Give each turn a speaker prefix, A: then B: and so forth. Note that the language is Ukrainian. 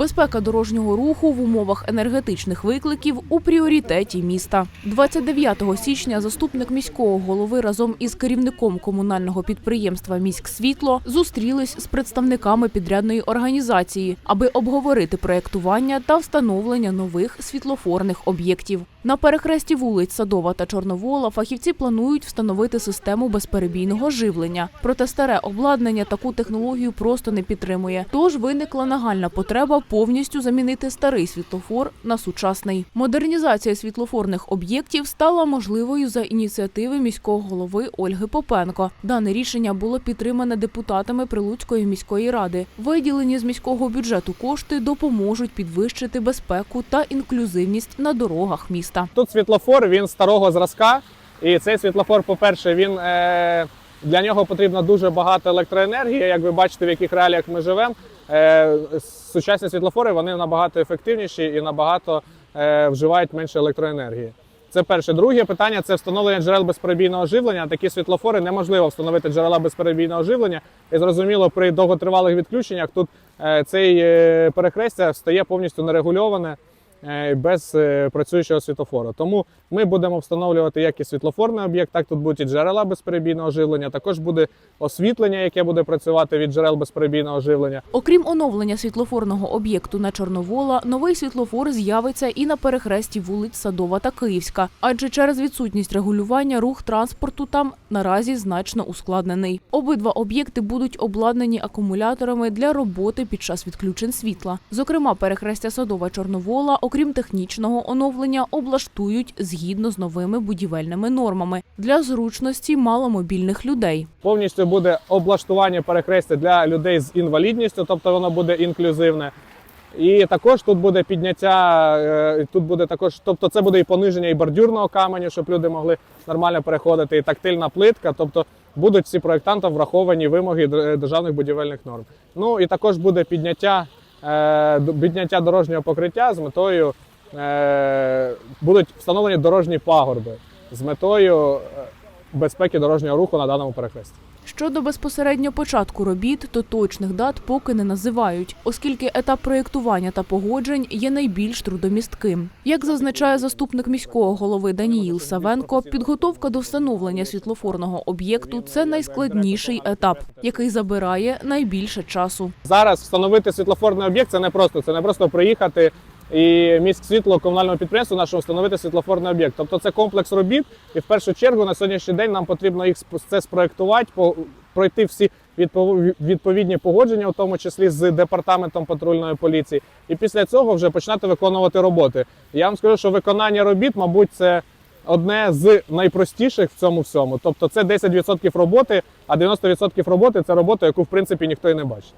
A: Безпека дорожнього руху в умовах енергетичних викликів у пріоритеті міста. 29 січня заступник міського голови разом із керівником комунального підприємства «Міськсвітло» зустрілись з представниками підрядної організації, аби обговорити проєктування та встановлення нових світлофорних об'єктів. На перехресті вулиць Садова та Чорновола фахівці планують встановити систему безперебійного живлення. Проте старе обладнання таку технологію просто не підтримує. Тож виникла нагальна потреба повністю замінити старий світлофор на сучасний. Модернізація світлофорних об'єктів стала можливою за ініціативи міського голови Ольги Попенко. Дане рішення було підтримане депутатами Прилуцької міської ради. Виділені з міського бюджету кошти допоможуть підвищити безпеку та інклюзивність на дорогах міста.
B: Тут світлофор він старого зразка. І цей світлофор, по-перше, він е, для нього потрібно дуже багато електроенергії. Як ви бачите, в яких реаліях ми живемо. Е, сучасні світлофори вони набагато ефективніші і набагато е, вживають менше електроенергії. Це перше. Друге питання це встановлення джерел безперебійного живлення. Такі світлофори неможливо встановити джерела безперебійного живлення. І зрозуміло, при довготривалих відключеннях тут е, цей е, перехрестя стає повністю нерегульоване без е, працюючого світлофору. Тому ми будемо встановлювати як і світлофорний об'єкт, так тут будуть і джерела безперебійного живлення. Також буде освітлення, яке буде працювати від джерел безперебійного живлення.
A: Окрім оновлення світлофорного об'єкту на Чорновола, новий світлофор з'явиться і на перехресті вулиць Садова та Київська, адже через відсутність регулювання рух транспорту там наразі значно ускладнений. Обидва об'єкти будуть обладнані акумуляторами для роботи під час відключень світла. Зокрема, перехрестя Садова Чорновола, окрім технічного оновлення, облаштують згідно з новими будівельними нормами для зручності маломобільних людей.
B: Повністю буде облаштування перехрестя для людей з інвалідністю, тобто воно буде інклюзивне. І також тут буде підняття, е, тут буде також, тобто це буде і пониження і бордюрного каменю, щоб люди могли нормально переходити, і тактильна плитка. Тобто будуть всі проєктантам враховані вимоги дер- державних будівельних норм. Ну і також буде підняття, е, підняття дорожнього покриття з метою е, будуть встановлені дорожні пагорби з метою е, безпеки дорожнього руху на даному перехресті.
A: Щодо безпосередньо початку робіт, то точних дат поки не називають, оскільки етап проєктування та погоджень є найбільш трудомістким. Як зазначає заступник міського голови Даніїл Савенко, підготовка до встановлення світлофорного об'єкту це найскладніший етап, який забирає найбільше часу.
B: Зараз встановити світлофорний об'єкт це не просто. Це не просто приїхати і міськ світло комунального підприємства нашого встановити світлофорний об'єкт. Тобто це комплекс робіт, і в першу чергу на сьогоднішній день нам потрібно їх це спроектувати, пройти всі відпов- відповідні погодження, в тому числі з департаментом патрульної поліції, і після цього вже починати виконувати роботи. Я вам скажу, що виконання робіт, мабуть, це. Одне з найпростіших в цьому всьому. Тобто це 10% роботи, а 90% роботи це робота, яку в принципі ніхто і не бачить.